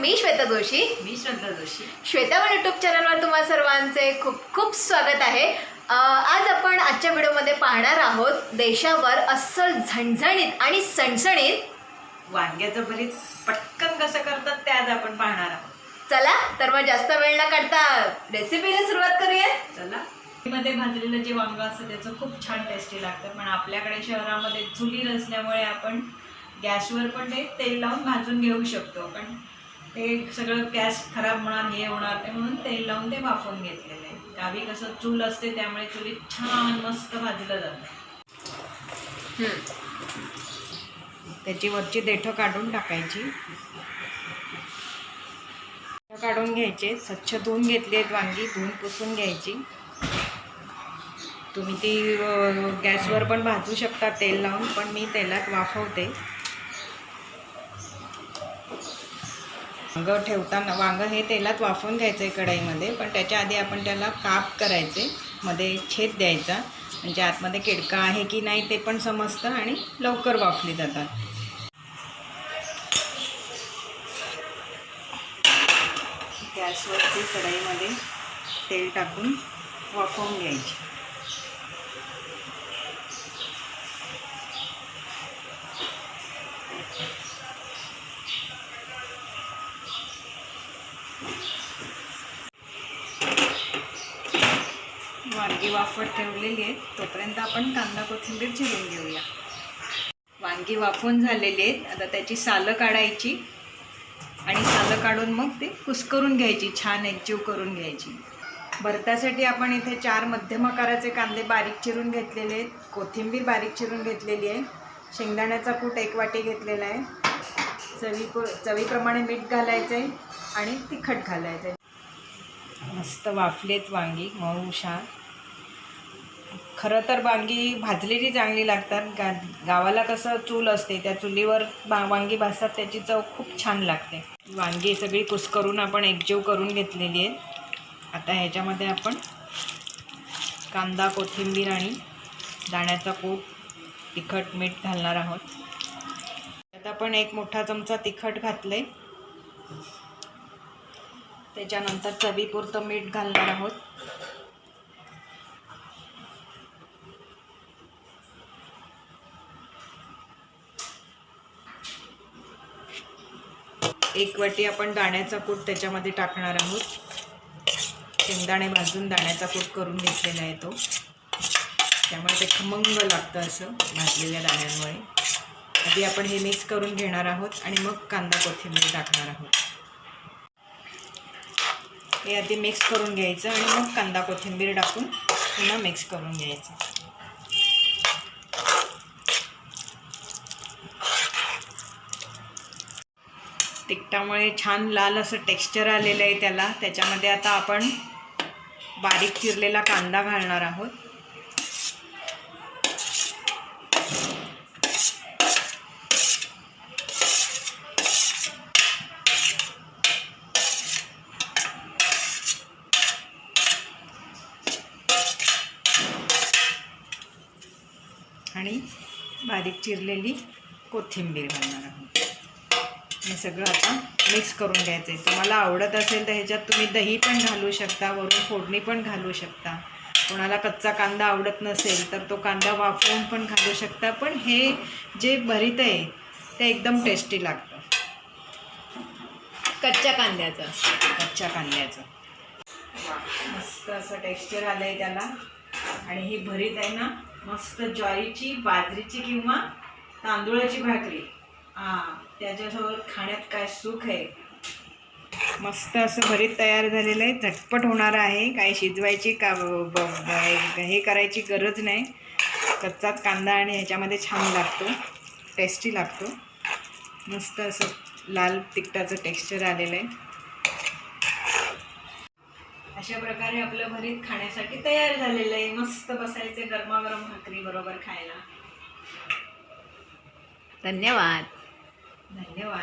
मी श्वेता जोशी. मी श्रद्धा जोशी. श्वेतावन यूट्यूब चॅनलवर तुम्हा सर्वांचे खूप खूप स्वागत आहे. आज आपण आजच्या व्हिडिओमध्ये पाहणार आहोत देशावर अस्सल झणझणीत आणि सणसणीत. वांग्याचं भरीत पटकन कसं करतात ते आज आपण पाहणार आहोत. चला तर मग जास्त वेळ न काढता रेसिपीला सुरुवात करूया. चला. मध्ये भाजलेलं जे वांग असतं त्याचं खूप छान टेस्टी लागतं. पण आपल्याकडे शहरामध्ये चुली नसल्यामुळे आपण गॅसवर पण ते तेल लावून भाजून घेऊ शकतो. पण ते सगळं गॅस खराब होणार हे होणार ते म्हणून तेल लावून ते वाफवून घेतलेलं आहे. गावी कसं चूल असते त्यामुळे चुलीत छान मस्त भाजलं जातं. त्याची वरची देठं काढून टाकायची. काढून घ्यायचे स्वच्छ धुवून घेतली आहेत वांगी धुवून पुसून घ्यायची. तुम्ही ती गॅसवर पण भाजू शकता तेल लावून पण मी तेलात वाफवते. वांगं ठेवताना वांगं हे तेलात वाफवून घ्यायचं आहे कढईमध्ये पण त्याच्या आधी आपण त्याला काप करायचे मध्ये छेद द्यायचा. म्हणजे आतमध्ये किडका आहे की नाही ते पण समजतं आणि लवकर वाफली जातात. गॅसवरती कढईमध्ये तेल टाकून वाफवून घ्यायची. वांगी वाफत ठेवलेली आहेत तोपर्यंत आपण कांदा कोथिंबीर चिरून घेऊया. वांगी वाफून झालेली आहेत. आता त्याची सालं काढायची आणि सालं काढून मग ते कुसकरून घ्यायची. छान एकजीव करून घ्यायची. भरतासाठी आपण इथे चार मध्यम आकाराचे कांदे बारीक चिरून घेतलेले आहेत. कोथिंबीर बारीक चिरून घेतलेली आहे. शेंगदाण्याचा कूट एक वाटी घेतलेला आहे. चवी चवीप्रमाणे मीठ घालायचं आहे आणि तिखट घालायचं आहे. मस्त वाफलेत वांगी मऊशार खरं तर वांगी भाजलेली चांगली लागतात. गा गावाला कसं चूल असते त्या चुलीवर बा वांगी भाजतात त्याची चव खूप छान लागते. वांगी सगळी कुस्करून आपण एकजीव करून घेतलेली आहे. आता ह्याच्यामध्ये आपण कांदा कोथिंबीर आणि दाण्याचा कूट तिखट मीठ घालणार आहोत. त्यात आपण एक मोठा चमचा तिखट घातलं आहे त्याच्यानंतर चवीपुरतं मीठ घालणार आहोत. एक वाटी आपण दाण्याचा कूट त्याच्यामध्ये टाकणार आहोत. शेंगदाणे भाजून दाण्याचा कूट करून घेतलेला आहे तो. त्यामुळे ते खमंग लागतं असं भाजलेल्या दाण्यांमुळे. आधी आपण हे मिक्स करून घेणार आहोत आणि मग कांदा कोथिंबीर टाकणार आहोत. हे आधी मिक्स करून घ्यायचं आणि मग कांदा कोथिंबीर टाकून पुन्हा मिक्स करून घ्यायचं. तिखटामुळे छान लाल असं टेक्स्चर आलेलं आहे त्याला. त्याच्यामध्ये आता आपण बारीक चिरलेला कांदा घालणार आहोत. आणि बारीक चिरलेली कोथिंबीर घालणार आहोत. हे सगळं आता मिक्स करून घ्यायचं आहे तुम्हाला आवडत असेल तर ह्याच्यात तुम्ही दही पण घालू शकता वरून फोडणी पण घालू शकता. कोणाला कच्चा कांदा आवडत नसेल तर तो कांदा वाफवून पण घालू शकता. पण हे जे भरीत आहे ते एकदम टेस्टी लागतं. कच्च्या कांद्याचं. कच्च्या कांद्याचं. मस्त असं टेक्स्चर आलं आहे त्याला. आणि ही भरीत आहे ना मस्त ज्वारीची बाजरीची किंवा तांदूळाची भाकरी. हां त्याच्यासोबत खाण्यात काय सुख आहे? मस्त असं भरीत तयार झालेलं आहे. झटपट होणार आहे. काही शिजवायची का हे करायची गरज नाही. कच्चाच कांदा आणि ह्याच्यामध्ये छान लागतो. टेस्टी लागतो. मस्त असं लाल तिखटाचं टेक्स्चर आलेलं आहे. अशा प्रकारे आपलं भरीत खाण्यासाठी तयार झालेलं आहे. मस्त बसायचे गरमागरम भाकरी बरोबर खायला. धन्यवाद. 能的哇。